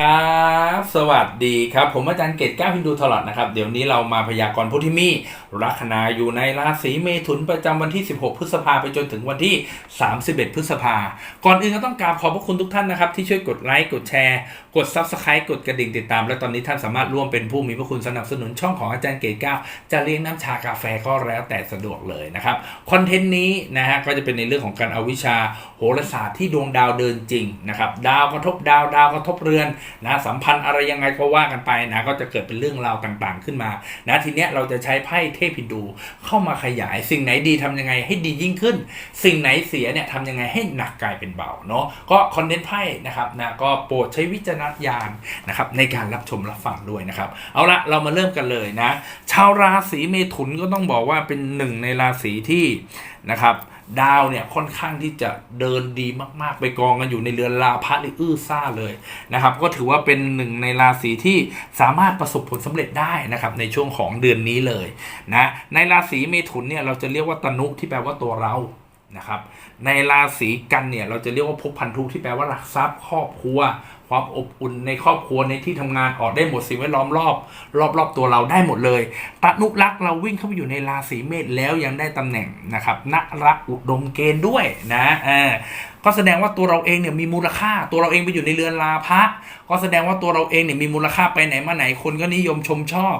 ครับ สวัสดีครับ ผมอาจารย์เกตก้าวฮินดูทลอดนะครับ เดี๋ยวนี้เรามาพยากรณ์ผู้ที่มีลัคนาอยู่ในราศีเมถุนประจำวันที่ 16 พฤษภาไปจนถึงวันที่ 31 พฤษภา ก่อนอื่นก็ต้องกราบขอบพระคุณทุกท่านนะครับ ที่ช่วยกดไลค์ กดแชร์ กด Subscribe กดกระดิ่งติดตาม และตอนนี้ท่านสามารถร่วมเป็นผู้มีพระคุณสนับสนุนช่องของอาจารย์เกตก้าวจะเลี้ยงน้ำชากาแฟก็แล้วแต่สะดวกเลยนะครับ คอนเทนต์นี้นะฮะก็จะเป็นในเรื่องของการเอาวิชาโหราศาสตร์ที่ดวงดาวเดินจริงนะครับ ดาวกระทบดาวดาวกระทบเรือนนะสัมพันธ์อะไรยังไงก็ว่ากันไปนะก็จะเกิดเป็นเรื่องราวต่างๆขึ้นมานะทีเนี้ยเราจะใช้ไพ่เทพฮินดูเข้ามาขยาย สิ่งไหนดีทำยังไงให้ดียิ่งขึ้น สิ่งไหนเสียเนี่ยทำยังไงให้หนักกลายเป็นเบาเนาะก็คอนเทนต์ไพ่นะครับนะก็โปรดใช้วิจารณญาณนะครับในการรับชมรับฟังด้วยนะครับ เอาละเรามาเริ่มกันเลยนะ ชาวราศีเมถุนก็ต้องบอกว่าเป็นหนึ่งในราศีที่นะครับ ดาวเนี่ยค่อนข้างที่จะเดินดีมากๆ ไปกองกันอยู่ในเรือนลาพัดหรืออื้อซ่าเลยนะครับ ก็ถือว่าเป็นหนึ่งในราศีที่สามารถประสบผลสำเร็จได้นะครับในช่วงของเดือนนี้เลยนะในราศีเมถุนเนี่ยเราจะเรียกว่าตนุที่แปลว่าตัวเรานะครับในราศีกันเนี่ยเราจะเรียกว่าภพพันธุที่แปลว่ารักทรัพย์ครอบครัว ความอบอุ่นในครอบครัวในที่ทำงานออกได้หมดสิ่งแวดล้อมรอบ รอบรอบตัวเราได้หมดเลยตนุรักษ์เราวิ่งเข้าไปอยู่ในราศีเมษแล้วยังได้ตำแหน่งนะครับนรักอุดมเกณฑ์ด้วยนะเออก็แสดงว่าตัวเราเองเนี่ยมีมูลค่า ตัวเราเองไปอยู่ในเรือนลาภะก็แสดงว่าตัวเราเองเนี่ยมีมูลค่าไปไหนมาไหนคนก็นิยมชมชอบ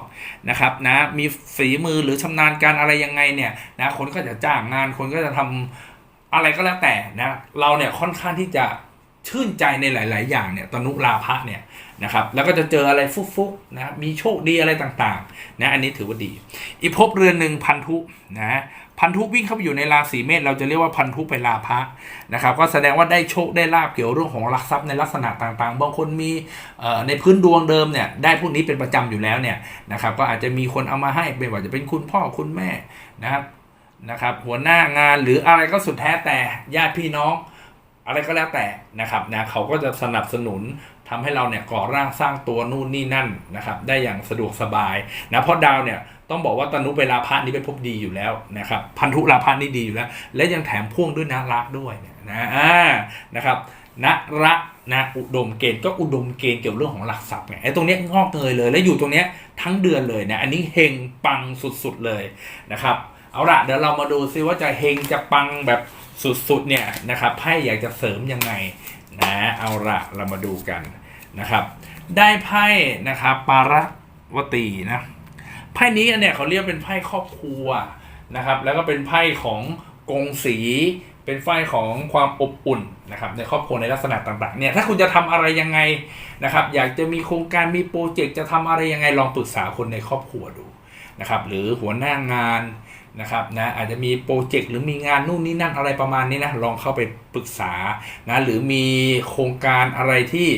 นะครับนะมีฝีมือหรือชำนาญการอะไรยังไงเนี่ยนะคนก็จะจ้างงานคนก็จะทำอะไรก็แล้วแต่นะเราเนี่ยค่อนข้างที่จะ ชื่นใจในหลาย ๆ อย่างเนี่ยตนุลาภะเนี่ยนะครับแล้วก็จะเจออะไรฟุกๆนะมีโชคดีอะไรต่างๆนะอันนี้ถือว่าดี อีกภพเรือนหนึ่งพันธุนะพันธุวิ่งเข้าไปอยู่ในราศีเมษเราจะเรียกว่าพันธุไปลาภะนะครับก็แสดงว่าได้โชคได้ลาบเกี่ยวเรื่องของลักทรัพย์ในลักษณะต่างๆ บางคนมีในพื้นดวงเดิมเนี่ยได้พวกนี้เป็นประจำอยู่แล้วเนี่ยนะครับก็อาจจะมีคนเอามาให้ไม่ว่าจะเป็นคุณพ่อคุณแม่นะครับนะครับหัวหน้างานหรืออะไรก็สุดแท้แต่ญาติพี่น้อง อะไรก็แล้วแต่นะครับนะเขาก็จะสนับสนุนทำให้เราเนี่ยก่อร่างสร้างตัวนู่นนี่นั่นนะครับได้อย่างสะดวกสบายนะเพราะดาวเนี่ยต้องบอกว่าตนุเวลาพระนี่เป็นภพดีอยู่แล้วนะครับพันธุลาภะนี่ดีอยู่แล้ว และยังแถมพ่วงด้วยนารักด้วยเนี่ยนะอ่านะครับนรักนะอุดมเกณฑ์ก็อุดมเกณฑ์เกี่ยวเรื่องของหลักทรัพย์ไงไอ้ตรงเนี้ยงอกเงยเลยและอยู่ตรงเนี้ยทั้งเดือนเลยนะอันนี้เฮงปังสุดๆเลยนะครับเอาละเดี๋ยวเรามาดูซิว่าจะเฮงจะปังแบบ สุดๆเนี่ยนะครับไพ่อยากจะเสริมยังไงนะเอาละเรามาดูกันนะครับ ได้ไพ่นะครับปารวตีนะไพ่นี้เนี่ยเขาเรียกเป็นไพ่ครอบครัวนะครับ แล้วก็เป็นไพ่ของกงสี เป็นไพ่ของความอบอุ่นนะครับในครอบครัวในลักษณะต่างๆเนี่ยถ้าคุณจะทำอะไรยังไงนะครับ อยากจะมีโครงการมีโปรเจกต์จะทำอะไรยังไงลองปรึกษาคนในครอบครัวดูนะครับ หรือหัวหน้างาน นะครับนะอาจจะมีโปรเจกต์หรือมีงานนู่นนี่นั่นอะไรประมาณนี้นะลองเข้าไปปรึกษานะหรือมีโครงการอะไรที่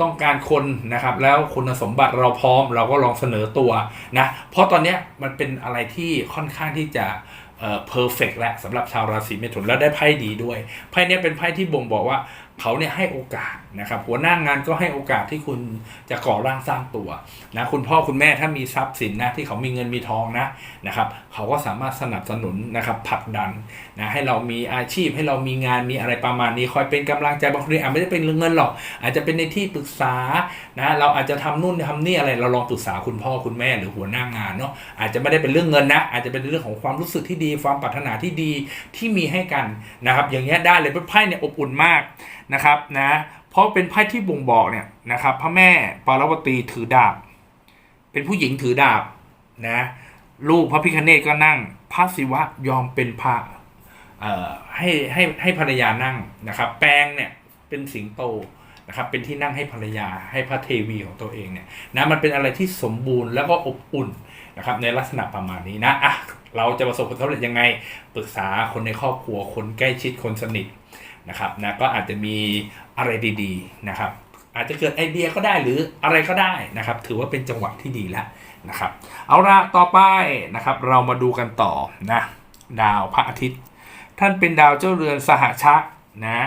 ต้องการคนนะครับแล้วคุณสมบัติเราพร้อมเราก็ลองเสนอตัวนะเพราะตอนนี้มันเป็นอะไรที่ค่อนข้างที่จะเพอร์เฟกแล้วสำหรับชาวราศีเมถุนแล้วได้ไพ่ดีด้วยไพ่เนี้ยเป็นไพ่ที่บ่งบอกว่า เขาเนี่ยให้โอกาสนะครับหัวหน้างานก็ให้โอกาสที่คุณจะก่อร่างสร้างตัวนะคุณพ่อคุณแม่ถ้ามีทรัพย์สินนะที่เขามีเงินมีทองนะนะครับเขาก็สามารถสนับสนุนนะครับผลักดันนะให้เรามีอาชีพให้เรามีงานมีอะไรประมาณนี้คอยเป็นกำลังใจบางทีอาจไม่ได้เป็นเรื่องเงินหรอก อาจจะเป็นในที่ปรึกษานะเราอาจจะทำนู่นทำนี่อะไรเราลองปรึกษาคุณพ่อคุณแม่หรือหัวหน้างานเนาะอาจจะไม่ได้เป็นเรื่องเงินนะอาจจะเป็นเรื่องของความรู้สึกที่ดี ความปรารถนาที่ดีที่มีให้กันนะครับอย่างเงี้ยได้เลยไพ่เนี่ยอบอุ่นมากนะครับนะเพราะเป็นไพ่ที่บ่งบอกเนี่ยนะครับพระแม่ปารวตีถือดาบ เป็นผู้หญิงถือดาบนะลูกพระพิคเนตก็นั่ง พระศิวะยอมเป็นพระให้ให้ให้ภรรยานั่งนะครับ แปลงเนี่ยเป็นสิงโตนะครับเป็นที่นั่งให้ภรรยาให้พระเทวีของตัวเองเนี่ยนะมันเป็นอะไรที่สมบูรณ์แล้วก็อบอุ่นนะครับในลักษณะประมาณนี้นะอะเราจะประสบผลสำเร็จยังไงปรึกษาคนในครอบครัวคนใกล้ชิดคนสนิท นะครับนะก็อาจจะมีอะไรดีๆนะครับอาจจะเกิดไอเดียก็ได้หรืออะไรก็ได้นะครับ ถือว่าเป็นจังหวะที่ดีแล้วนะครับ เอาละต่อไปนะครับ เรามาดูกันต่อนะดาวพระอาทิตย์ ท่านเป็นดาวเจ้าเรือนสหชะนะ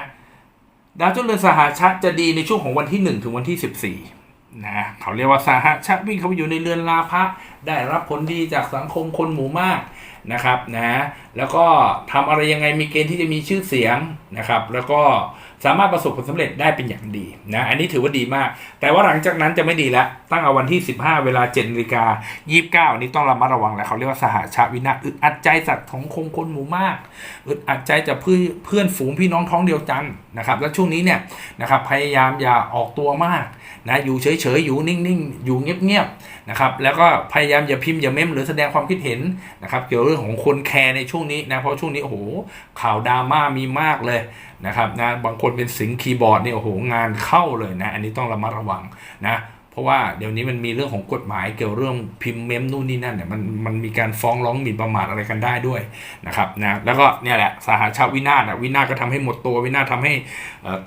ดาวเจ้าเรือนสหชะจะดีในช่วงของวันที่ 1 ถึงวันที่ 14นะเขาเรียกว่าสหชะวิ่งเข้าไปอยู่ในเรือนลาภะได้รับผลดีจากสังคมคนหมู่มากนะครับนะ แล้วก็ทำอะไรยังไงมีเกณฑ์ที่จะมีชื่อเสียงนะครับ แล้วก็สามารถประสบผลสำเร็จได้เป็นอย่างดีนะอันนี้ถือว่าดีมาก แต่ว่าหลังจากนั้นจะไม่ดีแล้ว ตั้งเอาวันที่ 15 เวลา7นาฬิกา29นี้ต้องระมัดระวังแหละเขาเรียกว่าสหชาวินาศอึดอัดใจสัตว์ของคงคนหมู่มากอึดอัดใจจากเพื่อนเพื่อนฝูงพี่น้องท้องเดียวกันนะครับแล้วช่วงนี้เนี่ยนะครับพยายามอย่าออกตัวมากนะอยู่เฉยๆอยู่นิ่งๆ อยู่เงียบๆนะครับแล้วก็พยายามอย่าพิมพ์อย่าเม้มหรือแสดงความคิดเห็นนะครับเกี่ยวเรื่องของคนแคร์ในช่วงนี้นะเพราะช่วงนี้โอ้โหข่าวดราม่ามีมากเลยนะครับนะบางคนเป็นสิงคีย์บอร์ดเนี่ยโอ้โหงานเข้าเลยนะ อันนี้ต้องระมัดระวังนะเพราะว่าเดี๋ยวนี้มันมีเรื่องของกฎหมายเกี่ยวเรื่องพิมพ์เมมนู่นนี่นั่นเนี่ยมันมันมีการฟ้องร้องหมิ่นประมาทอะไรกันได้ด้วยนะครับนะแล้วก็เนี่ยแหละสหชาติวินาศอะวินาศก็ทำให้หมดตัววินาศทำให้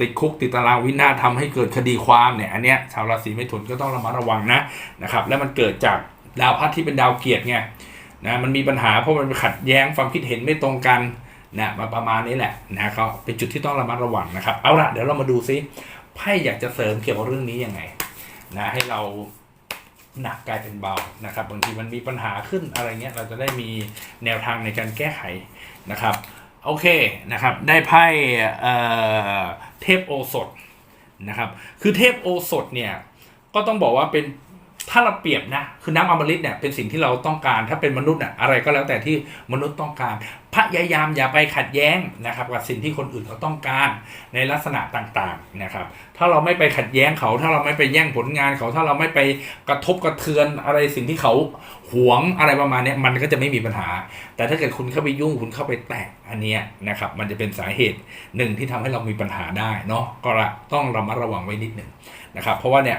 ติดคุกติดตารางวินาศทำให้เกิดคดีความเนี่ยอันเนี้ยชาวราศีเมถุนก็ต้องระมัดระวังนะนะครับแล้วมันเกิดจากดาวพระอาที่เป็นดาวเกียรติไง นะมันมีปัญหาเพราะมันขัดแย้งความคิดเห็นไม่ตรงกันนะมาประมาณนี้แหละนะก็เป็นจุดที่ต้องระมัดระวังนะครับ เอาละเดี๋ยวเรามาดูซิไพ่อยากจะเสริมเกี่ยวกับเรื่องนี้ยังไงนะให้เราหนักกลายเป็นเบานะครับบางทีมันมีปัญหาขึ้นอะไรเงี้ยเราจะได้มีแนวทางในการแก้ไขนะครับโอเคนะครับได้ไพ่เทพโอสถนะครับคือเทพโอสถเนี่ยก็ต้องบอกว่าเป็น ถ้าเราเปรียบนะคือน้ำอมฤตเนี่ยเป็นสิ่งที่เราต้องการ ถ้าเป็นมนุษย์น่ะอะไรก็แล้วแต่ที่มนุษย์ต้องการ พยายามอย่าไปขัดแย้งนะครับกับสิ่งที่คนอื่นเขาต้องการในลักษณะต่างๆนะครับ ถ้าเราไม่ไปขัดแย้งเขา ถ้าเราไม่ไปแย่งผลงานเขา ถ้าเราไม่ไปกระทบกระเทือนอะไรสิ่งที่เขาหวงอะไรประมาณนี้มันก็จะไม่มีปัญหา แต่ถ้าเกิดคุณเข้าไปยุ่งคุณเข้าไปแตะอันเนี้ยนะครับมันจะเป็นสาเหตุหนึ่งที่ทำให้เรามีปัญหาได้เนาะก็ละต้องระมัดระวังไว้นิดหนึ่งนะครับ เพราะว่าเนี่ย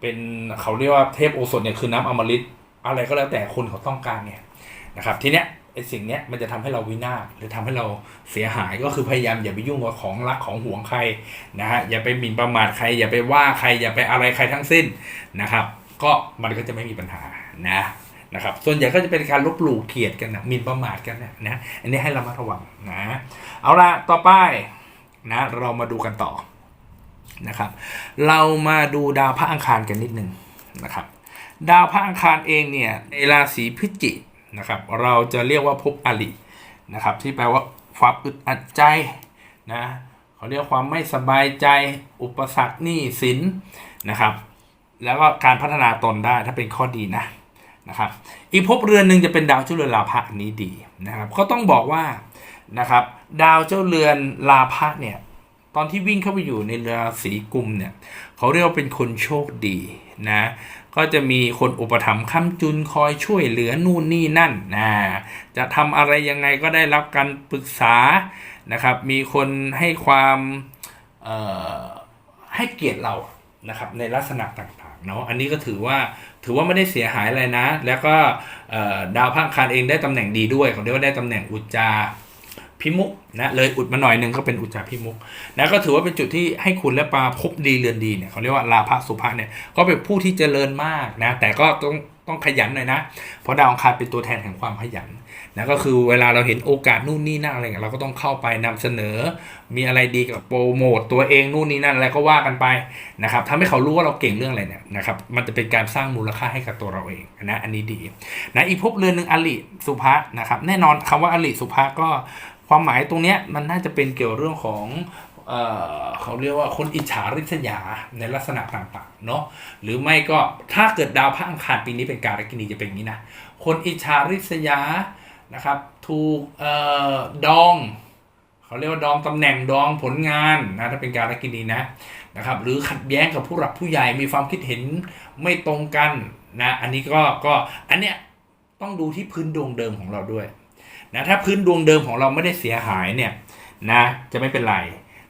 เป็นเขาเรียกว่าเทพโอสถเนี่ยคือน้ำอมฤตอะไรก็แล้วแต่คนเขาต้องการเนี่ยนะครับทีเนี้ยไอ้สิ่งเนี้ยมันจะทำให้เราวินาศหรือทำให้เราเสียหายก็คือพยายามอย่าไปยุ่งกับของรักของห่วงใครนะฮะอย่าไปหมิ่นประมาทใคร อย่าไปว่าใคร อย่าไปอะไรใครทั้งสิ้นนะครับ ก็มันก็จะไม่มีปัญหานะนะครับส่วนใหญ่ก็จะเป็นการลบหลู่เกียดกันนะหมิ่นประมาทกันนะนะอันนี้ให้เรามาระวังนะเอาละต่อไปนะเรามาดูกันต่อ นะครับ เรามาดูดาวพระอังคารกันนิดนึงนะครับ ดาวพระอังคารเองเนี่ยในราศีพฤศจิกนะครับ เราจะเรียกว่าภพอลินะครับ ที่แปลว่าความอึดอัดใจนะเขาเรียกความไม่สบายใจอุปสรรคหนี้สินนะครับ แล้วก็การพัฒนาตนได้ถ้าเป็นข้อดีนะนะครับอีกภพเรือนหนึ่งจะเป็นดาวเจ้าเรือนลาภะอันนี้ดีนะครับก็ต้องบอกว่านะครับดาวเจ้าเรือนลาภะเนี่ย ตอนที่วิ่งเข้าไปอยู่ในราศีกุมเนี่ยเขาเรียกว่าเป็นคนโชคดีนะก็จะมีคนอุปถัมภ์ค้ำจุนคอยช่วยเหลือนู่นนี่นั่นนะจะทำอะไรยังไงก็ได้รับการปรึกษานะครับ มีคนให้ความให้เกียรติเรานะครับในลักษณะต่างๆเนาะอันนี้ก็ถือว่าถือว่าไม่ได้เสียหายอะไรนะ แล้วก็ดาวพระอังคารเองได้ตำแหน่งดีด้วยเขาเรียกว่าได้ตำแหน่งอุจจา พิมุกนะเลยอุดมาหน่อยหนึ่งก็เป็นอุจจาพิมุกนะก็ถือว่าเป็นจุดที่ให้คุณและปลาพบดีเรือนดีเนี่ยเขาเรียกว่าลาภสุภะเนี่ยก็เป็นผู้ที่เจริญมากนะแต่ก็ต้องต้องขยันหน่อยนะ เพราะดาวองคารเป็นตัวแทนแห่งความขยันนะก็คือเวลาเราเห็นโอกาสนู่นนี่นั่นอะไรเงี้ยเราก็ต้องเข้าไปนำเสนอ มีอะไรดีกับโปรโมตตัวเองนู่นนี่นั่นอะไรก็ว่ากันไปนะครับทำให้เขารู้ว่าเราเก่งเรื่องอะไรเนี่ยนะครับมันจะเป็นการสร้างมูลค่าให้กับตัวเราเองนะอันนี้ดีนะอีกภพเรือนหนึ่งอลิสุภะนะครับแน่นอนคำว่าอลิสุภะก็ ความหมายตรงเนี้ยมันน่าจะเป็นเกี่ยวเรื่องของเอ่อเขาเรียกว่าคนอิจฉาริษยาในลักษณะต่างๆเนาะหรือไม่ก็ถ้าเกิดดาวพระอังคารปีนี้เป็นการกินีจะเป็นอย่างนี้นะคนอิจฉาริษยานะครับถูกเอ่อดองเขาเรียกว่าดองตำแหน่งดองผลงานนะถ้าเป็นการกินีนะนะครับหรือขัดแย้งกับผู้หลักผู้ใหญ่มีความคิดเห็นไม่ตรงกันนะอันนี้ก็ก็อันเนี้ยต้องดูที่พื้นดวงเดิมของเราด้วย นะถ้าพื้นดวงเดิมของเราไม่ได้เสียหายเนี่ยนะจะไม่เป็นไร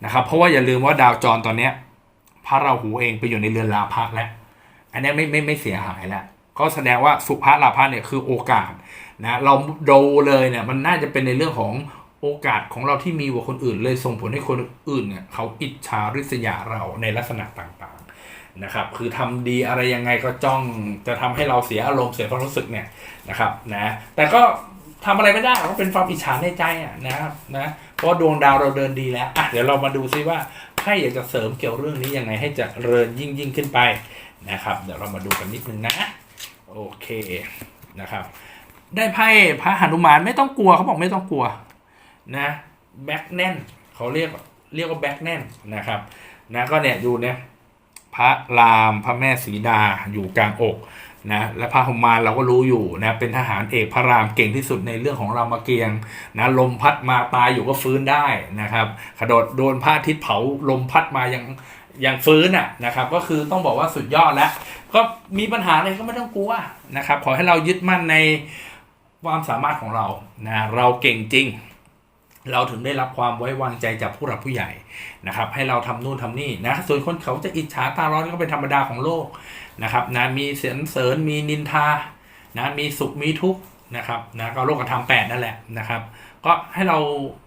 นะครับเพราะว่าอย่าลืมว่าดาวจรตอนเนี้ยพระราหูเองไปอยู่ในเรือนลาภะแล้วอันนี้ไม่ไม่ไม่เสียหายแล้วก็แสดงว่าสุภาลาภะเนี่ยคือโอกาสนะเราดูเลยเนี่ยมันน่าจะเป็นในเรื่องของโอกาสของเราที่มีกว่าคนอื่น เลยส่งผลให้คนอื่นเนี่ยเขาอิจฉาริษยาเราในลักษณะต่างๆนะครับคือทำดีอะไรยังไงก็จ้องจะทำให้เราเสียอารมณ์เสียความรู้สึกเนี่ยนะครับนะแต่ก็ ทำอะไรไม่ได้เพราะเป็นความอิจฉาในใจอะนะครับนะเพราะดวงดาวเราเดินดีแล้วอะเดี๋ยวเรามาดูซิว่าไพ่อยากจะเสริมเกี่ยวเรื่องนี้ยังไงให้จะเริญยิ่งยิ่งขึ้นไปนะครับ เดี๋ยวเรามาดูกันนิดนึงนะ โอเคนะครับ ได้ไพ่พระหนุมานไม่ต้องกลัวเขาบอกไม่ต้องกลัวนะแบ็คแน่นเขาเรียกเรียกว่าแบ็กแน่นนะครับนะก็เนี่ยดูเนี่ยพระรามพระแม่สีดาอยู่กลางอก นะและพระหมานเราก็รู้อยู่นะเป็นทหารเอกพระรามเก่งที่สุดในเรื่องของรามเกียรติ์นะลมพัดมาตายอยู่ก็ฟื้นได้นะครับกระโดดโดนพระอาทิตย์เผาลมพัดมายังยังฟื้นอะนะครับ ก็คือต้องบอกว่าสุดยอดแล้วก็มีปัญหาอะไรก็ไม่ต้องกลัวนะครับขอให้เรายึดมั่นในความสามารถของเรานะเราเก่งจริง เราถึงได้รับความไว้วางใจจากผู้หลักผู้ใหญ่นะครับ ให้เราทำนู่นทำนี่นะส่วนคนเขาจะอิจฉาตาร้อนก็เป็นธรรมดาของโลก นะครับนะมีเสียนเสริญมีนินทานะมีสุขมีทุกข์นะครับนะก็โลกธรรมแปดนั่นแหละนะครับ ก็ให้เรา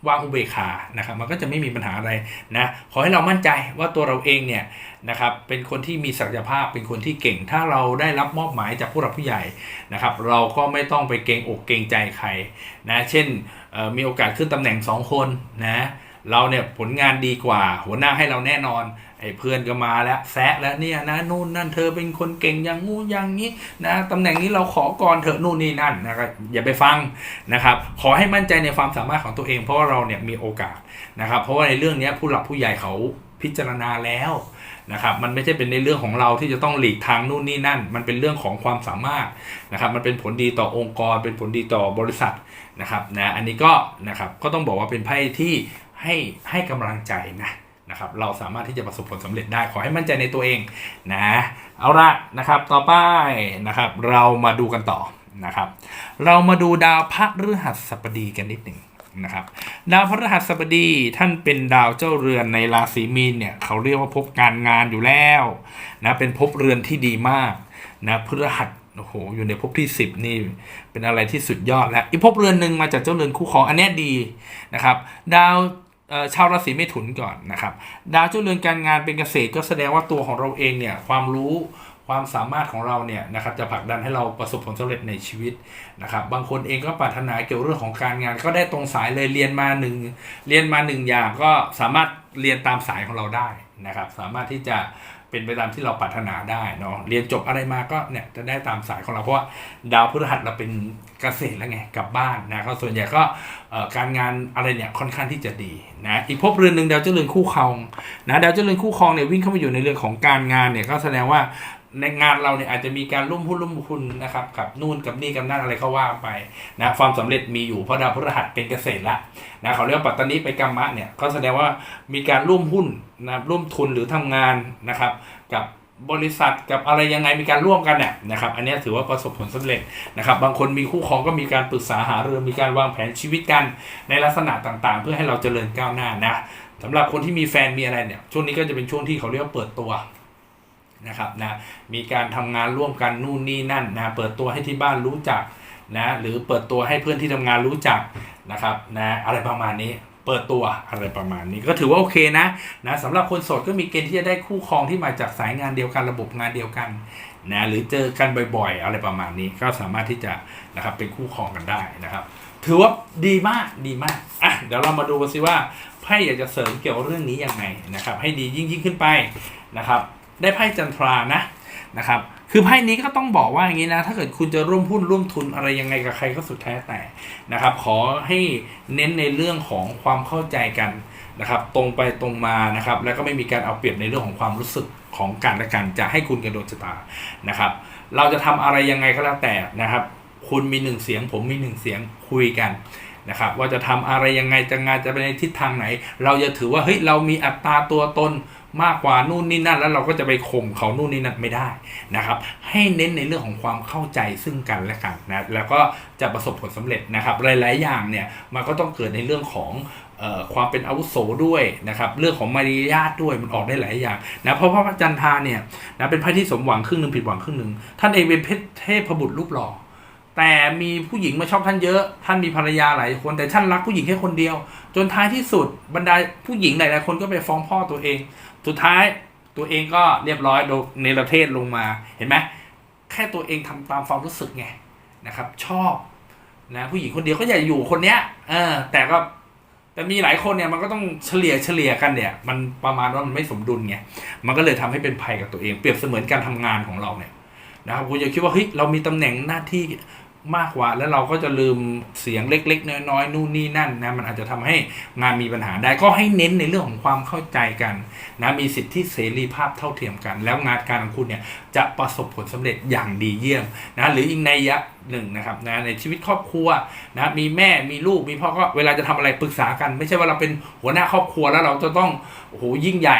วางอุเบกขานะครับ มันก็จะไม่มีปัญหาอะไรนะขอให้เรามั่นใจว่าตัวเราเองเนี่ยนะครับเป็นคนที่มีศักยภาพเป็นคนที่เก่ง ถ้าเราได้รับมอบหมายจากผู้หลักผู้ใหญ่นะครับ เราก็ไม่ต้องไปเกรงอกเกรงใจใครนะเช่นมีโอกาสขึ้นตำแหน่งสองคนนะ เราเนี่ยผลงานดีกว่า หัวหน้าให้เราแน่นอนไอ้เพื่อนก็มาแล้วแซะแล้วเนี่ยนะนู่นนั่นเธอเป็นคนเก่งอย่างงู้อย่างนี้นะตำแหน่งนี้เราขอก่อนเถอะนู่นนี่นั่นนะครับอย่าไปฟังนะครับ ขอให้มั่นใจในความสามารถของตัวเอง เพราะว่าเราเนี่ยมีโอกาสนะครับ เพราะว่าในเรื่องนี้ผู้หลักผู้ใหญ่เขาพิจารณาแล้วนะครับมันไม่ใช่เป็นในเรื่องของเราที่จะต้องหลีกทางนู่นนี่นั่น มันเป็นเรื่องของความสามารถนะครับมันเป็นผลดีต่อองค์กร เป็นผลดีต่อบริษัทนะครับนะอันนี้ก็นะครับก็ต้องบอกว่าเป็นไพ่ที่ ให้ให้กำลังใจนะนะครับเราสามารถที่จะประสบผลสำเร็จได้ขอให้มั่นใจในตัวเองนะเอาละนะครับต่อไปนะครับ เรามาดูกันต่อนะครับ เรามาดูดาวพระฤหัสบดีกันนิดหนึ่งนะครับ ดาวพระฤหัสบดีท่านเป็นดาวเจ้าเรือนในราศีมีนเนี่ยเขาเรียกว่าภพการงานอยู่แล้วนะเป็นภพเรือนที่ดีมากนะพฤหัสโอ้โหอยู่ในภพที่ 10 นี่เป็นอะไรที่สุดยอดแล้วอีกภพเรือนหนึ่งมาจากเจ้าเรือนคู่ครองอันนี้ดีนะครับ ดาว ชาวราศีเมถุนก่อนนะครับดาวเจ้าเรือนการงานเป็นเกษตรก็แสดงว่าตัวของเราเองเนี่ยความรู้ความสามารถของเราเนี่ยนะครับจะผลักดันให้เราประสบผลสำเร็จในชีวิตนะครับบางคนเองก็ปรารถนาเกี่ยวเรื่องของการงาน ก็ได้ตรงสายเลยเรียนมาหนึ่งเรียนมาหนึ่งอย่างก็สามารถเรียนตามสายของเราได้นะครับสามารถที่จะ เป็นไปตามที่เราปรารถนาได้เนาะเรียนจบอะไรมาก็เนี่ยจะได้ตามสายของเราเพราะว่าดาวพฤหัสเราเป็นเกษตรแล้วไงกลับบ้านนะก็ส่วนใหญ่ก็การงานอะไรเนี่ยค่อนข้างที่จะดีนะอีกภพเรือนหนึ่งดาวเจ้าเรือนคู่ครองนะดาวเจ้าเรือนคู่ครองเนี่ยวิ่งเข้ามาอยู่ในเรื่องของการงานเนี่ยก็แสดงว่า ในงานเราเนี่ยอาจจะมีการร่วมหุ้นร่วมทุนนะครับกับนู่นกับนี่กับนั่นอะไรก็ว่าไปนะความสำเร็จมีอยู่เพราะดาวพฤหัสเป็นเกษตรละนะเขาเรียกว่าปัตตานีไปกรรมะเนี่ยก็แสดงว่ามีการร่วมหุ้นนะร่วมทุนหรือทำงานนะครับกับบริษัทกับอะไรยังไงมีการร่วมกันเนี่ยนะครับอันนี้ถือว่าประสบผลสำเร็จนะครับ บางคนมีคู่ครองก็มีการปรึกษาหารือมีการวางแผนชีวิตกันในลักษณะต่างๆ เพื่อให้เราเจริญก้าวหน้านะสำหรับคนที่มีแฟนมีอะไรเนี่ยช่วงนี้ก็จะเป็นช่วงที่เขาเรียกว่าเปิดตัว นะครับนะมีการทำงานร่วมกันนู่นนี่นั่นนะเปิดตัวให้ที่บ้านรู้จักนะหรือเปิดตัวให้เพื่อนที่ทำงานรู้จักนะครับนะอะไรประมาณนี้เปิดตัวอะไรประมาณนี้ก็ถือว่าโอเคนะนะสำหรับคนโสดก็มีเกณฑ์ที่จะได้คู่ครองที่มาจากสายงานเดียวกันระบบงานเดียวกันนะหรือเจอกันบ่อยๆ อะไรประมาณนี้ก็สามารถที่จะนะครับเป็นคู่ครองกันได้นะครับ ถือว่าดีมากดีมากอะเดี๋ยวเรามาดูกันสิว่าไพ่อยากจะเสริมเกี่ยวกับเรื่องนี้ยังไงนะครับ ให้ดียิ่งยิ่งขึ้นไปนะครับ ได้ไพ่จันทรานะนะครับคือไพ่นี้ก็ต้องบอกว่าอย่างนี้นะ ถ้าเกิดคุณจะร่วมหุ้นร่วมทุนอะไรยังไงกับใครก็สุดแท้แต่นะครับ ขอให้เน้นในเรื่องของความเข้าใจกันนะครับ ตรงไปตรงมานะครับ แล้วก็ไม่มีการเอาเปรียบในเรื่องของความรู้สึกของกันและกันจะให้คุณกระโดดชะตานะครับ เราจะทำอะไรยังไงก็แล้วแต่นะครับ คุณมีหนึ่งเสียง ผมมีหนึ่งเสียงคุยกันนะครับว่าจะทำอะไรยังไงจะงานจะไปในทิศทางไหน เราจะถือว่าเฮ้ยเรามีอัตราตัวตน มากกว่านู่นนี่นั่น แล้วเราก็จะไปข่มเขานู่นนี่นั่นไม่ได้นะครับ ให้เน้นในเรื่องของความเข้าใจซึ่งกันและกันนะแล้วก็จะประสบผลสำเร็จนะครับ หลาย ๆ อย่างเนี่ยมันก็ต้องเกิดในเรื่องของออความเป็นอาวุโสด้วยนะครับ เรื่องของมารยาทด้วยมันออกได้หลายอย่างนะเพราะว่าพระจันทาเนี่ยนะเป็นไพ่ที่สมหวังครึ่งหนึ่งผิดหวังครึ่งหนึ่งท่านเองเป็นเพชรเทพบุตรรูปหล่อแต่มีผู้หญิงมาชอบท่านเยอะ ท่านมีภรรยาหลายคน แต่ท่านรักผู้หญิงแค่คนเดียว จนท้ายที่สุดบรรดาผู้หญิงหลายๆคนก็ไปฟ้องพ่อตัวเอง สุดท้ายตัวเองก็เรียบร้อยโดนเนรเทศลงมาเห็นไหมแค่ตัวเองทำตามความรู้สึกไงนะครับ ชอบนะผู้หญิงคนเดียวก็อยากอยู่คนเนี้ยเออแต่ก็แต่มีหลายคนเนี่ยมันก็ต้องเฉลี่ยเฉลี่ยกันเนี่ย มันประมาณว่ามันไม่สมดุลไงมันก็เลยทำให้เป็นภัยกับตัวเอง เปรียบเสมือนการทำงานของเราเนี่ยนะครับคุณจะคิดว่าเฮ้ยเรามีตำแหน่งหน้าที่ มากกว่า แล้วเราก็จะลืมเสียงเล็ก ๆ น้อยๆนู่นนี่นั่นนะมันอาจจะทำให้งานมีปัญหาได้ก็ให้เน้นในเรื่องของความเข้าใจกันนะมีสิทธิเสรีภาพเท่าเทียมกัน แล้วงานการของคุณเนี่ยจะประสบผลสำเร็จอย่างดีเยี่ยมนะหรืออีกในยะหนึ่งนะครับนะในชีวิตครอบครัวนะมีแม่มีลูกมีพ่อก็เวลาจะทำอะไรปรึกษากัน ไม่ใช่ว่าเราเป็นหัวหน้าครอบครัวแล้วเราจะต้องโอ้โหยิ่งใหญ่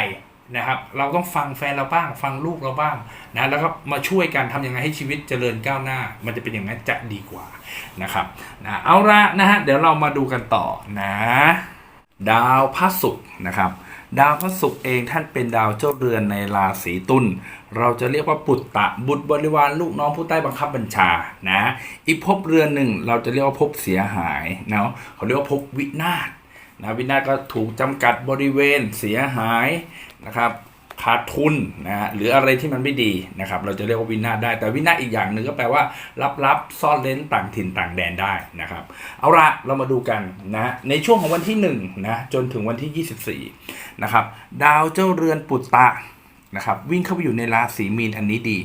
นะครับ เราต้องฟังแฟนเราบ้าง ฟังลูกเราบ้างนะแล้วก็มาช่วยกันทำยังไงให้ชีวิตเจริญก้าวหน้า มันจะเป็นอย่างนั้นจะดีกว่านะครับนะเอาละนะฮะเดี๋ยวเรามาดูกันต่อนะดาวพระศุกร์นะครับ ดาวพระศุกร์เองท่านเป็นดาวเจ้าเรือนในราศีตุลเราจะเรียกว่าปุตตะบุตรบริวารลูกน้องผู้ใต้บังคับบัญชานะอีกภพเรือนหนึ่งเราจะเรียกว่าภพเสียหายเนาะเขาเรียกว่าภพวินาศนะวินาศก็ถูกจำกัดบริเวณเสียหาย นะครับขาดทุนนะฮะหรืออะไรที่มันไม่ดีนะครับ เราจะเรียกว่าวินาศได้ แต่วินาศอีกอย่างหนึ่งก็แปลว่าลับๆซ่อนเร้นต่างถิ่นต่างแดนได้นะครับ เอาละเรามาดูกันนะในช่วงของวันที่1นะจนถึงวันที่ 24นะครับดาวเจ้าเรือนปุตตะนะครับวิ่งเข้าไปอยู่ในราศีมีนอันนี้ดี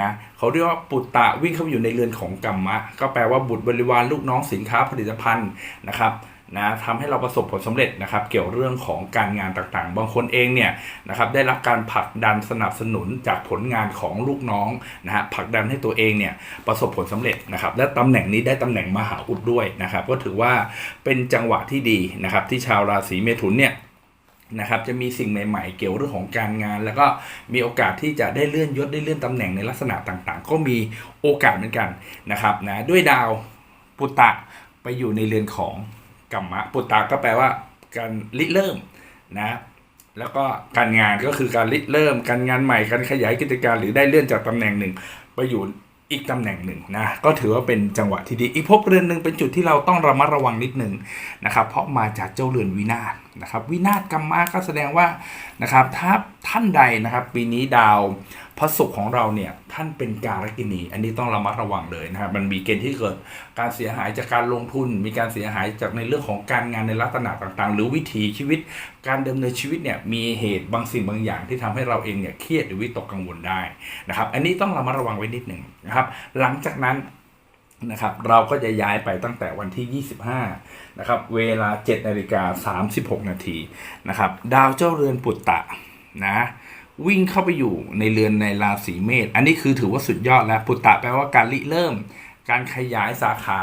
นะเขาเรียกว่าปุตตะวิ่งเข้าไปอยู่ในเรือนของกัมมะ ก็แปลว่าบุตรบริวารลูกน้องสินค้าผลิตภัณฑ์นะครับ นะทำให้เราประสบผลสำเร็จนะครับ เกี่ยวเรื่องของการงานต่างๆ บางคนเองเนี่ยนะครับได้รับการผลักดันสนับสนุนจากผลงานของลูกน้องนะฮะผลักดันให้ตัวเองเนี่ยประสบผลสำเร็จนะครับ และตำแหน่งนี้ได้ตำแหน่งมหาอุดด้วยนะครับ ก็ถือว่าเป็นจังหวะที่ดีนะครับ ที่ชาวราศีเมถุนเนี่ยนะครับจะมีสิ่งใหม่ๆ เกี่ยวเรื่องของการงาน แล้วก็มีโอกาสที่จะได้เลื่อนยศได้เลื่อนตำแหน่งในลักษณะต่างๆ ก็มีโอกาสเหมือนกันนะครับนะด้วยดาวปุตตะไปอยู่ในเรือนของ กัมมะ ปุตตะก็แปลว่าการริเริ่มนะ แล้วก็การงานก็คือการริเริ่ม การงานใหม่การขยายกิจการหรือได้เลื่อนจากตำแหน่งหนึ่งไปอยู่อีกตำแหน่งหนึ่งนะก็ถือว่าเป็นจังหวะที่ดีอีกภพเรือนหนึ่งเป็นจุดที่เราต้องระมัดระวังนิดหนึ่งนะครับ เพราะมาจากเจ้าเรือนวินาศนะครับ วินาศกรรมะก็แสดงว่านะครับถ้าท่านใดนะครับ ปีนี้ดาว พระศุกร์ของเราเนี่ยท่านเป็นการกินี อันนี้ต้องระมัดระวังเลยนะครับมันมีเกณฑ์ที่เกิดการเสียหายจากการลงทุน มีการเสียหายจากในเรื่องของการงานในลักษณะต่างๆ หรือวิถีชีวิต การดำเนินชีวิตเนี่ยมีเหตุบางสิ่งบางอย่างที่ทำให้เราเองเนี่ยเครียดหรือวิตกกังวลได้นะครับ อันนี้ต้องระมัดระวังไว้นิดหนึ่งนะครับ หลังจากนั้นนะครับเราก็จะย้ายไปตั้งแต่วันที่ 25นะครับเวลา7นาฬิกา36 นาทีนะครับดาวเจ้าเรือนปุตตะนะ วิ่งเข้าไปอยู่ในเรือนในราศีเมษ อันนี้คือถือว่าสุดยอดแล้ว ปุตตะแปลว่าการริเริ่ม การขยายสาขา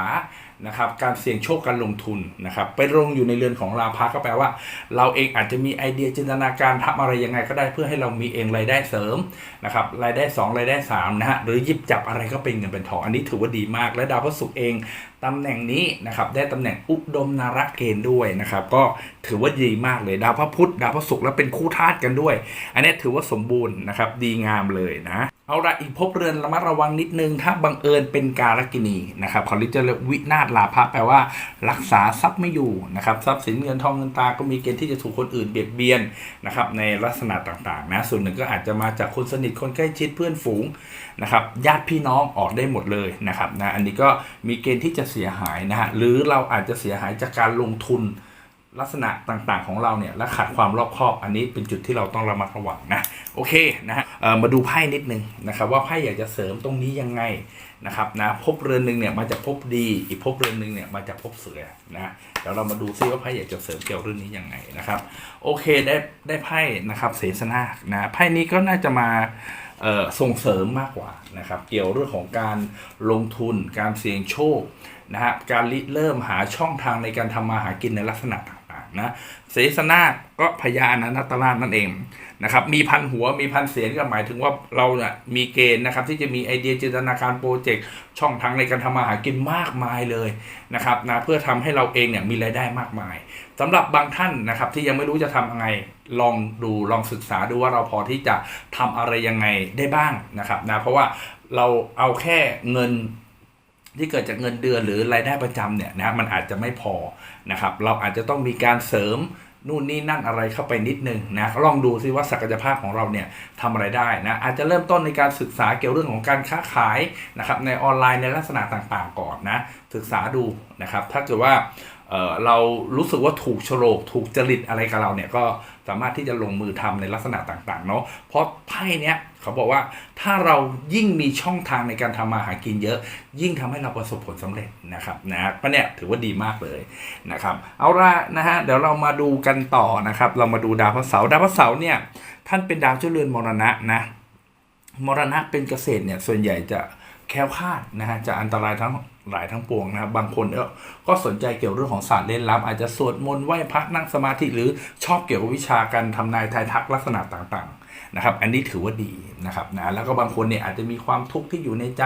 นะครับการเสี่ยงโชคการลงทุนนะครับไปลงอยู่ในเรือนของราพะก็แปลว่า เราเองอาจจะมีไอเดียจินตนาการทำอะไรยังไงก็ได้เพื่อให้เรามีเองรายได้เสริมนะครับรายได้ 2 รายได้3นะฮะหรือหยิบจับอะไรก็เป็นเงินเป็นทองอันนี้ถือว่าดีมาก และดาวพฤหัสเองตำแหน่งนี้นะครับได้ตำแหน่งอุดมนารักเกณฑ์ด้วยนะครับก็ถือว่าดีมากเลยดาวพระพุธดาวพระศุกร์แล้วเป็นคู่ธาตุกันด้วย อันนี้ถือว่าสมบูรณ์นะครับดีงามเลยนะ เอาละอีกภพเรือนระมัดระวังนิดนึง ถ้าบังเอิญเป็นการกินีนะครับเขาเรียกจะเรียกวินาศลาภะแปลว่า รักษาทรัพย์ไม่อยู่นะครับทรัพย์สินเงินทองเงินตาก็มีเกณฑ์ที่จะถูกคนอื่นเบียดเบียนนะครับในลักษณะต่างๆนะส่วนหนึ่งก็อาจจะมาจากคนสนิทคนใกล้ชิดเพื่อนฝูงนะครับญาติพี่น้องออกได้หมดเลยนะครับนะอันนี้ก็มีเกณฑ์ที่จะเสียหายนะฮะหรือเราอาจจะเสียหายจากการลงทุน ลักษณะต่างๆของเราเนี่ยและขาดความรอบคอบ อันนี้เป็นจุดที่เราต้องระมัดระวังนะโอเคนะฮะมาดูไพ่นิดนึงนะครับว่าไพ่อยากจะเสริมตรงนี้ยังไงนะครับนะภพเรือนหนึ่งเนี่ยมาจากภพดี อีกภพเรือนหนึ่งเนี่ยมาจากภพเสือนะเดี๋ยวเรามาดูซิว่าไพ่อยากจะเสริมเกี่ยวเรื่องนี้ยังไงนะครับโอเคได้ได้ไพ่นะครับเสสนานะไพ่นี้ก็น่าจะมาส่งเสริมมากกว่านะครับเกี่ยวเรื่องของการลงทุนการเสี่ยงโชคนะฮะการริเริ่มหาช่องทางในการทำมาหากินในลักษณะ นะเสสนาก็พญานันตราชนั่นเองนะครับมีพันหัวมีพันเสียนก็หมายถึงว่าเราเนี่ยมีเกณฑ์นะครับที่จะมีไอเดียจินตนาการโปรเจกต์ช่องทางในการทำมาหากินมากมายเลยนะครับนะเพื่อทำให้เราเองเนี่ยมีรายได้มากมายสำหรับบางท่านนะครับที่ยังไม่รู้จะทำยังไงลองดูลองศึกษาดูว่าเราพอที่จะทำอะไรยังไงได้บ้างนะครับนะเพราะว่าเราเอาแค่เงิน ที่เกิดจากเงินเดือนหรือรายได้ประจำเนี่ยนะมันอาจจะไม่พอนะครับ เราอาจจะต้องมีการเสริมนู่นนี่นั่นอะไรเข้าไปนิดนึงนะลองดูซิว่าศักยภาพของเราเนี่ยทำอะไรได้นะอาจจะเริ่มต้นในการศึกษาเกี่ยวเรื่องของการค้าขายนะครับในออนไลน์ในลักษณะต่างๆก่อนนะศึกษาดูนะครับ ถ้าเกิดว่าเเรารู้สึกว่าถูกโฉลกถูกจริตอะไรกับเราเนี่ยก็สามารถที่จะลงมือทำในลักษณะต่างๆเนาะเพราะไพ่เนี้ยเขาบอกว่าถ้าเรายิ่งมีช่องทางในการทำมาหากินเยอะ ยิ่งทำให้เราประสบผลสำเร็จนะครับนะก็เนี่ยถือว่าดีมากเลยนะครับ เอาละนะฮะเดี๋ยวเรามาดูกันต่อนะครับ เรามาดูดาวพระเสาร์ดาวพระเสาร์เนี่ยท่านเป็นดาวเจ้าเรือนมรณะนะมรณะเป็นเกษตรเนี่ยส่วนใหญ่จะแค้วคลาดนะฮะจะอันตรายทั้งหลายทั้งปวงนะครับบางคนก็ก็สนใจเกี่ยวเรื่องของศาสตร์เล่นลับ อาจจะสวดมนต์ไหว้พระนั่งสมาธิหรือชอบเกี่ยวกับวิชาการทำนายทายทักลักษณะต่างๆ นะครับ อันนี้ถือว่าดีนะครับนะแล้วก็บางคนเนี่ยอาจจะมีความทุกข์ที่อยู่ในใจ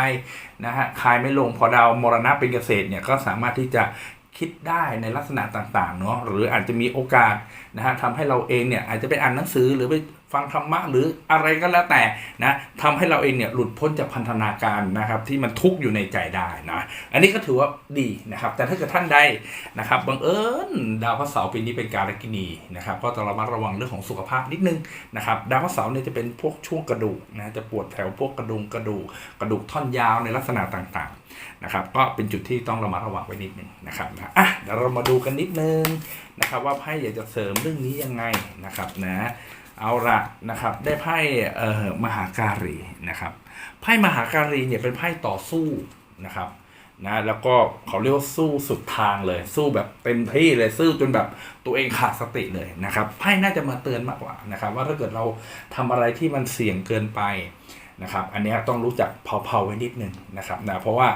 นะฮะคลายไม่ลงพอดาวมรณะเป็นเกษตรเนี่ยก็สามารถที่จะคิดได้ในลักษณะต่างๆเนาะหรืออาจจะมีโอกาสนะฮะทำให้เราเองเนี่ยอาจจะไปอ่านหนังสือหรือไป ฟังธรรมะหรืออะไรก็แล้วแต่นะทำให้เราเองเนี่ยหลุดพ้นจากพันธนาการนะครับ ที่มันทุกข์อยู่ในใจได้นะ อันนี้ก็ถือว่าดีนะครับ แต่ถ้าเกิดท่านใดนะครับบังเอิญดาวพระเสาร์ปีนี้เป็นการกินีนะครับก็ต้องระมัดระวังเรื่องของสุขภาพนิดนึงนะครับดาวพระเสาร์เนี่ยจะเป็นพวกช่วงกระดูกนะจะปวดแถวพวกกระดุงกระดูกกระดูกท่อนยาวในลักษณะต่างๆนะครับ ก็เป็นจุดที่ต้องระมัดระวังไว้นิดนึงนะครับนะอะเดี๋ยวเรามาดูกันนิดนึงนะครับ ว่าไพ่อยากจะเสริมเรื่องนี้ยังไงนะครับนะ เอาละนะครับได้ไพ่เอ่อมหาการีนะครับไพ่มหาการีเนี่ยเป็นไพ่ต่อสู้นะครับนะแล้วก็เขาเรียกว่าสู้สุดทางเลย สู้แบบเต็มที่เลยสู้จนแบบตัวเองขาดสติเลยนะครับไพ่น่าจะมาเตือนมากกว่านะครับว่าถ้าเกิดเราทำอะไรที่มันเสี่ยงเกินไปนะครับอันนี้ต้องรู้จักเผาๆไว้นิดนึงนะครับนะเพราะว่า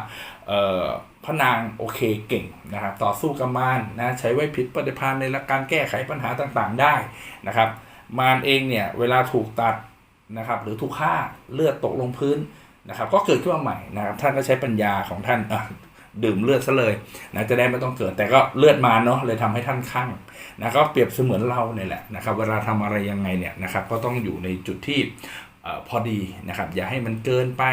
พระนางโอเคเก่งนะครับต่อสู้กับมารนะใช้ไว้ผิดปฏิภาณในการแก้ไขปัญหาต่างๆได้นะครับ มารเองเนี่ยเวลาถูกตัดนะครับหรือถูกฆ่าเลือดตกลงพื้นนะครับก็เกิดขึ้นมาใหม่นะครับท่านก็ใช้ปัญญาของท่านดื่มเลือดซะเลยนะจะได้ไม่ต้องเกิดแต่ก็เลือดมาเนาะเลยทำให้ท่านคั่งนะก็เปรียบเสมือนเราเนี่ยแหละนะครับเวลาทำอะไรยังไงเนี่ยนะครับก็ต้องอยู่ในจุดที่พอดีนะครับอย่าให้มันเกินไป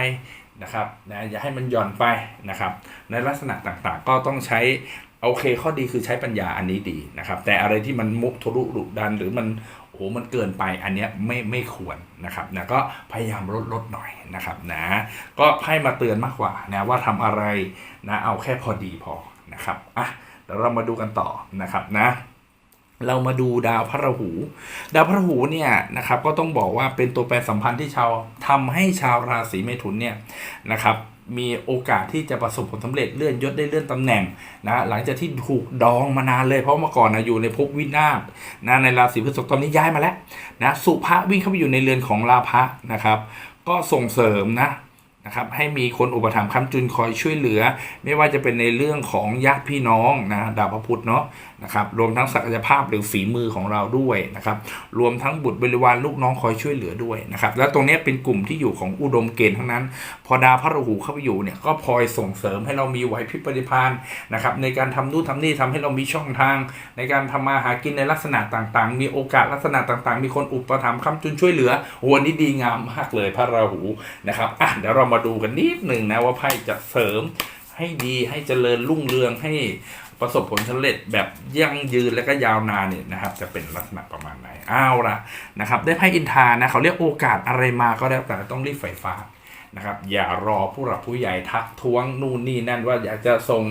นะครับนะอย่าให้มันหย่อนไปนะครับในลักษณะต่างๆ ก็ต้องใช้โอเคข้อดีคือใช้ปัญญาอันนี้ดีนะครับแต่อะไรที่มันมุทะลุดุดันหรือมัน โอ้โหมันเกินไปอันเนี้ยไม่ไม่ควรนะครับนะก็พยายามลดลดหน่อยนะครับนะก็ให้มาเตือนมากกว่านะว่าทำอะไรนะเอาแค่พอดีพอนะครับอะเดี๋ยวเรามาดูกันต่อนะครับนะเรามาดูดาวพระราหู ดาวพระราหูเนี่ยนะครับก็ต้องบอกว่าเป็นตัวแปรสัมพันธ์ที่ชาวทำให้ชาวราศีเมถุนเนี่ยนะครับ มีโอกาสที่จะประสบผลสำเร็จเลื่อนยศได้เลื่อนตำแหน่งนะหลังจากที่ถูกดองมานานเลยเพราะเมื่อก่อนนะอยู่ในภพวินาศนะในราศีพฤษภตอนนี้ย้ายมาแล้วนะสุภะวิ่งเข้าไปอยู่ในเรือนของลาภะนะครับ ก็ส่งเสริมนะนะครับให้มีคนอุปถัมภ์ค้ำจุนคอยช่วยเหลือ ไม่ว่าจะเป็นในเรื่องของญาติพี่น้องนะดาวพระพุธเนาะ นะครับรวมทั้งศักยภาพหรือฝีมือของเราด้วยนะครับรวมทั้งบุตรบริวารลูกน้องคอยช่วยเหลือด้วยนะครับแล้วตรงนี้เป็นกลุ่มที่อยู่ของอุดมเกณฑ์ทั้งนั้น พอดาวพระราหูเข้าไปอยู่เนี่ยก็พลอยส่งเสริมให้เรามีไหวพริบปฏิภาณนะครับในการทำนู่นทำนี่ทำให้เรามีช่องทาง ในการทำมาหากินในลักษณะต่างๆ มีโอกาสลักษณะต่างๆ มีคนอุปถัมภ์คำจุนช่วยเหลือวันนี้ดีงามมากเลยพระราหูนะครับอะเดี๋ยวเรามาดูกันนิดหนึ่งนะว่าไพ่จะเสริมให้ดีให้เจริญรุ่งเรืองให้ ประสบผลสำเร็จแบบยั่งยืนและก็ยาวนานเนี่ยนะครับ จะเป็นลักษณะประมาณไหนอ้าวละนะครับ ได้ไพ่อินทานะเขาเรียกโอกาสอะไรมาก็แล้วแต่ต้องรีบไฟฟ้านะครับอย่ารอผู้หลักผู้ใหญ่ทักท้วงนู่นนี่นั่นว่าอยากจะส่ง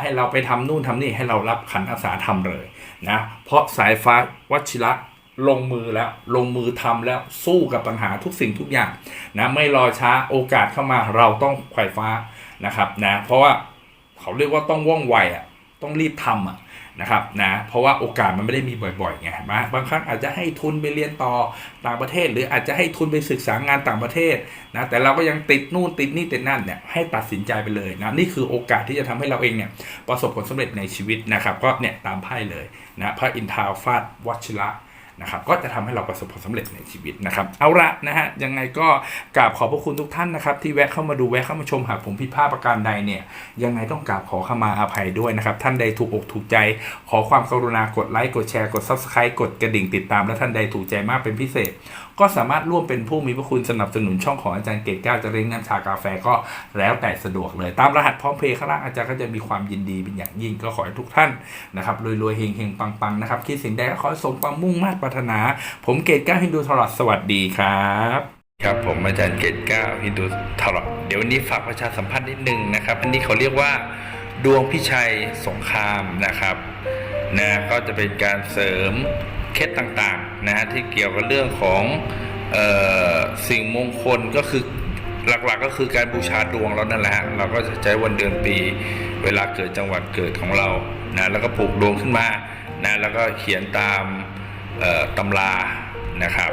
ให้เราไปทำนู่นทำนี่ให้เรารับขันอาสาทำเลยนะเพราะสายฟ้าวัชิระลงมือแล้วลงมือทำแล้วสู้กับปัญหาทุกสิ่งทุกอย่างนะไม่รอช้าโอกาสเข้ามาเราต้องไขว่ฟ้านะครับนะเพราะว่าเขาเรียกว่าต้องว่องไวอะ ต้องรีบทำอะนะครับนะเพราะว่าโอกาสมันไม่ได้มีบ่อยๆไงมาบางครั้งอาจจะให้ทุนไปเรียนต่อต่างประเทศ หรืออาจจะให้ทุนไปศึกษางานต่างประเทศนะแต่เราก็ยังติดนู่นติดนี่ติดนั่นเนี่ยให้ตัดสินใจไปเลยนะนี่คือโอกาสที่จะทำให้เราเองเนี่ยประสบผลสำเร็จในชีวิตนะครับก็เนี่ยตามไพ่เลยนะพระอินทราฟาดวัชระ นะครับก็จะทำให้เราประสบผลสำเร็จในชีวิตนะครับเอาละนะฮะยังไงก็กราบขอบพระคุณทุกท่านนะครับที่แวะเข้ามาดูแวะเข้ามาชมหากผมผิดพลาดประการใดเนี่ยยังไงต้องกราบขอขมาอาภัยด้วยนะครับท่านใดถูกอกถูกใจ ขอความกรุณากดไลค์กดแชร์กดซับสไครต์กดกระดิ่งติดตามและท่านใดถูกใจมากเป็นพิเศษ ก็สามารถร่วมเป็นผู้มีพระคุณสนับสนุนช่องของอาจารย์เกตแก้วจะเรียนน้ำชากาแฟก็แล้วแต่สะดวกเลย ตามรหัสพร้อมเพย์ข้างล่างอาจารย์ก็จะมีความยินดีเป็นอย่างยิ่งก็ขอให้ทุกท่านนะครับรวยๆเฮงๆปังๆนะครับคิดสิ่งใดก็ขอสมความมุ่งมา่ปรารถนา ผมเกตแก้วฮินดูทรอดสวัสดีครับครับผมอาจารย์เกตแก้วฮินดูทรอดเดี๋ยววันนี้ฝากประชาสัมพันธ์นิดนึงนะครับอันนี้เขาเรียกว่าดวงพิชัยสงครามนะครับนะก็จะเป็นการเสริม เคล็ดต่างๆนะฮะที่เกี่ยวกับเรื่องของออสิ่งมงคลก็คือหลักๆก็คือการบูชาดวงเรานั่นแหละเราก็จะใช้วันเดือนปี เวลาเกิดจังหวัดเกิดของเรานะแล้วก็ปลูกดวงขึ้นมานะแล้วก็เขียนตามตำรานะครับ